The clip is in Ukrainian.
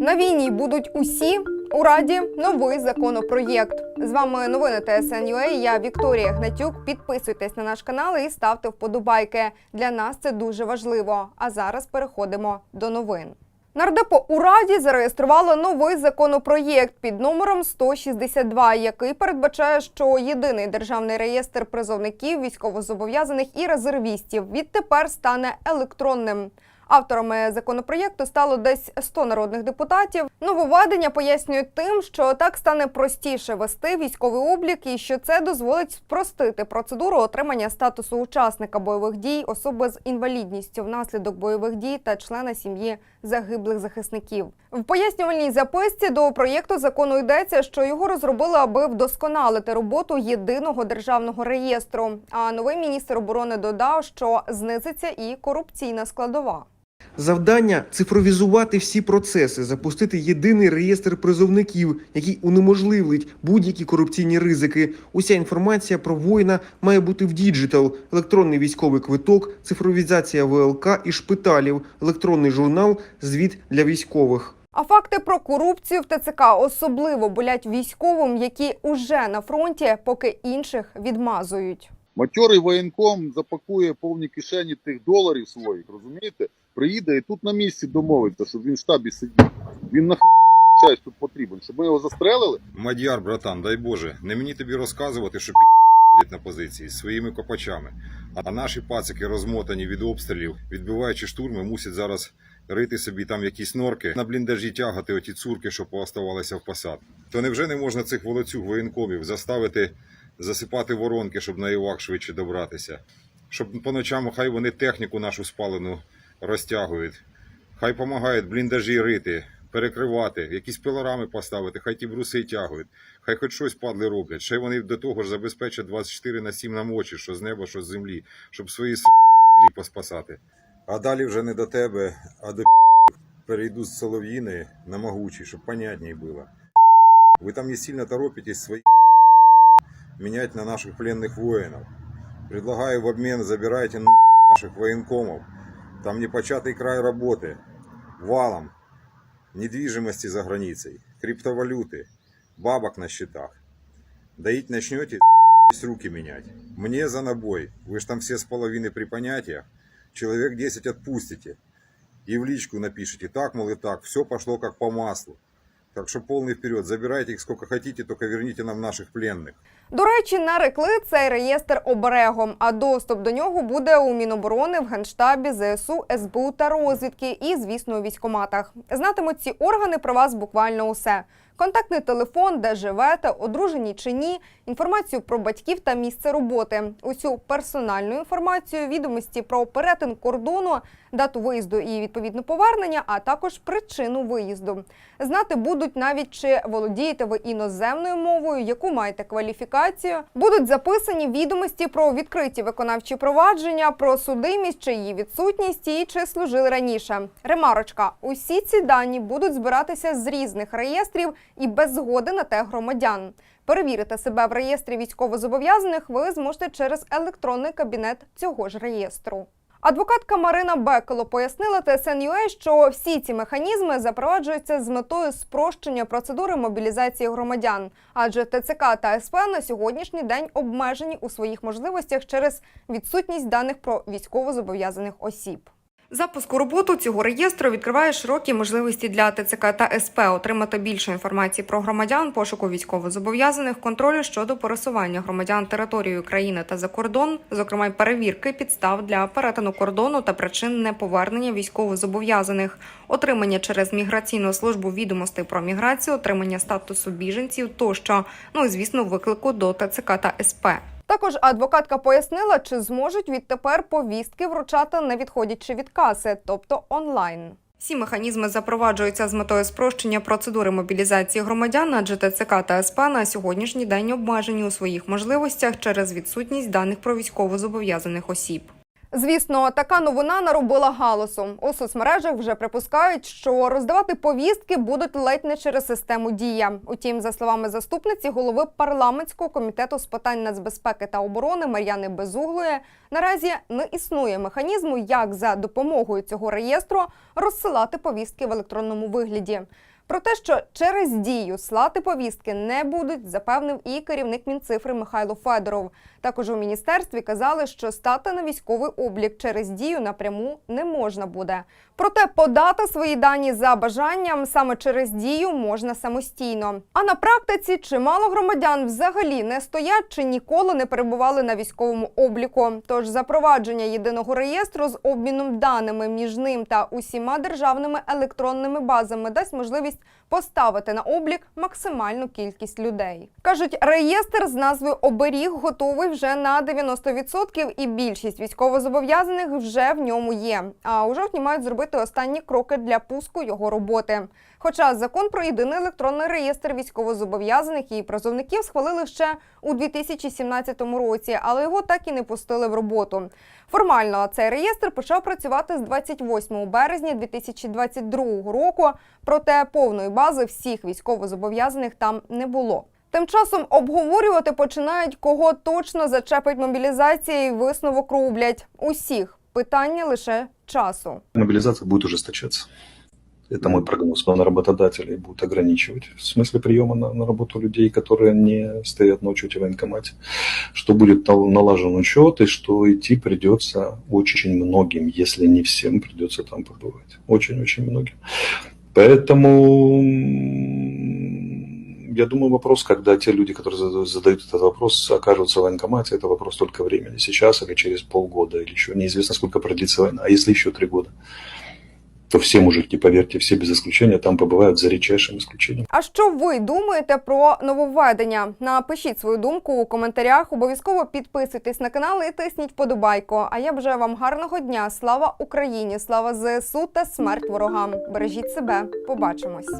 На війні будуть усі у раді новий законопроєкт. З вами новини ТСНЮА. Я Вікторія Гнатюк. Підписуйтесь на наш канал і ставте вподобайки. Для нас це дуже важливо. А зараз переходимо до новин. Нардепо у Раді зареєструвало новий законопроєкт під номером 162, який передбачає, що єдиний державний реєстр призовників, військовозобов'язаних і резервістів відтепер стане електронним. Авторами законопроєкту стало десь 100 народних депутатів. Нововведення пояснюють тим, що так стане простіше вести військовий облік і що це дозволить спростити процедуру отримання статусу учасника бойових дій, особи з інвалідністю внаслідок бойових дій та члена сім'ї загиблих захисників. В пояснювальній записці до проєкту закону йдеться, що його розробили, аби вдосконалити роботу єдиного державного реєстру. А новий міністр оборони додав, що знизиться і корупційна складова. Завдання цифровізувати всі процеси, запустити єдиний реєстр призовників, який унеможливить будь-які корупційні ризики. Уся інформація про воїна має бути в діджитал: електронний військовий квиток, цифровізація ВЛК і шпиталів, електронний журнал, звіт для військових. А факти про корупцію в ТЦК особливо болять військовим, які уже на фронті, поки інших відмазують. Материй воєнком запакує повні кишені тих доларів своїх, розумієте? Приїде і тут на місці домовиться, щоб він в штабі сидів. Він на часть тут потрібен, щоб ми його застрелили. Мадяр, братан, дай Боже, не мені тобі розказувати, що ходять на позиції з своїми копачами. А наші пацики розмотані від обстрілів, відбиваючи штурми, мусять зараз рити собі там якісь норки, на бліндажі тягати оті цурки, що пооставалися в посад. То невже не можна цих волоцюг воєнкомів заставити засипати воронки, щоб на Івак швидше добратися? Щоб по ночам хай вони техніку нашу спалену розтягують. Хай допомагають бліндажі рити, перекривати, якісь пилорами поставити, хай ті бруси тягують, хай хоч щось падли роблять. Ще вони до того ж забезпечать 24 на 7 нам очі, що з неба, що з землі, щоб свої с**лі поспасати. А далі вже не до тебе, а до перейду з Солов'їної на могучий, щоб понятней було. Ви там не сильно торопитесь свої менять на наших пленных воинов. Предлагаю в обмен забирайте на наших военкомов. Там непочатый край работы. Валом. Недвижимости за границей. Криптовалюты. Бабок на счетах. Доить начнете, с руки менять. Мне за набой. Вы ж там все с половины при понятиях. Человек 10 отпустите. И в личку напишите. Так, мол, и так. Все пошло как по маслу. Так що повний вперед. Забирайте їх скільки хочете, тільки верніть нам наших пленних. До речі, нарекли цей реєстр оберегом, а доступ до нього буде у Міноборони в Генштабі, ЗСУ, СБУ та розвідки і, звісно, у військоматах. Знатимуть ці органи про вас буквально усе. Контактний телефон, де живете, одружені чи ні, інформацію про батьків та місце роботи, усю персональну інформацію, відомості про перетин кордону, дату виїзду і відповідно повернення, а також причину виїзду. Знати будуть навіть чи володієте ви іноземною мовою, яку маєте кваліфікацію. Будуть записані відомості про відкриті виконавчі провадження, про судимість чи її відсутність і чи служили раніше. Ремарочка: усі ці дані будуть збиратися з різних реєстрів і без згоди на те громадян. Перевірити себе в реєстрі військовозобов'язаних ви зможете через електронний кабінет цього ж реєстру. Адвокатка Марина Бекело пояснила ТСНЮА, що всі ці механізми запроваджуються з метою спрощення процедури мобілізації громадян, адже ТЦК та СП на сьогоднішній день обмежені у своїх можливостях через відсутність даних про військовозобов'язаних осіб. Запуск у роботу цього реєстру відкриває широкі можливості для ТЦК та СП отримати більше інформації про громадян, пошуку військовозобов'язаних, контролю щодо пересування громадян територією країни та за кордон, зокрема й перевірки підстав для перетину кордону та причин неповернення військовозобов'язаних, отримання через міграційну службу відомостей про міграцію, отримання статусу біженців тощо. Ну і звісно, виклику до ТЦК та СП. Також адвокатка пояснила, чи зможуть відтепер повістки вручати не відходячи від каси, тобто онлайн. Всі механізми запроваджуються з метою спрощення процедури мобілізації громадян, адже ТЦК та СП на сьогоднішній день обмежені у своїх можливостях через відсутність даних про військовозобов'язаних осіб. Звісно, така новина наробила галасу. У соцмережах вже припускають, що роздавати повістки будуть ледь не через систему дія. Утім, за словами заступниці голови парламентського комітету з питань нацбезпеки та оборони Мар'яни Безуглої, наразі не існує механізму, як за допомогою цього реєстру розсилати повістки в електронному вигляді. Про те, що через дію слати повістки не будуть, запевнив і керівник Мінцифри Михайло Федоров. Також у міністерстві казали, що стати на військовий облік через дію напряму не можна буде. Проте подати свої дані за бажанням саме через дію можна самостійно. А на практиці чимало громадян взагалі не стоять чи ніколи не перебували на військовому обліку. Тож запровадження єдиного реєстру з обміном даними між ним та усіма державними електронними базами дасть можливість поставити на облік максимальну кількість людей. кажуть, реєстр з назвою оберіг готовий вже на 90% і більшість військовозобов'язаних вже в ньому є. А у жовтні мають зробити останні кроки для пуску його роботи. Хоча закон про єдиний електронний реєстр військовозобов'язаних і призовників схвалили ще у 2017 році, але його так і не пустили в роботу. Формально цей реєстр почав працювати з 28 березня 2022 року, проте повної бази всіх військовозобов'язаних там не було. Тим часом обговорювати починають, кого точно зачепить мобілізація і висновок роблять. Усіх питання лише часу. Мобилизация будет ужесточаться. Это мой прогноз. Но работодатели будут ограничивать в смысле приема на, на работу людей, которые не стоят учете в военкомате, что будет нал- налажен учет и что идти придется очень многим, если не всем придется там побывать. Очень-очень многим. Поэтому я думаю, вопрос, когда те люди, которые задают, задают этот вопрос, окажутся в военкомате, это вопрос только времени. Сейчас или через полгода, или еще неизвестно, сколько продлится война. А если еще три года? то все мужики, поверьте, все без исключения там побывают за редчайшим исключением. А що ви думаєте про нововведення? Напишіть свою думку у коментарях. Обов'язково підписуйтесь на канал і тисніть вподобайку. А я бажаю вам гарного дня. Слава Україні! Слава ЗСУ та смерть ворогам! Бережіть себе. Побачимось.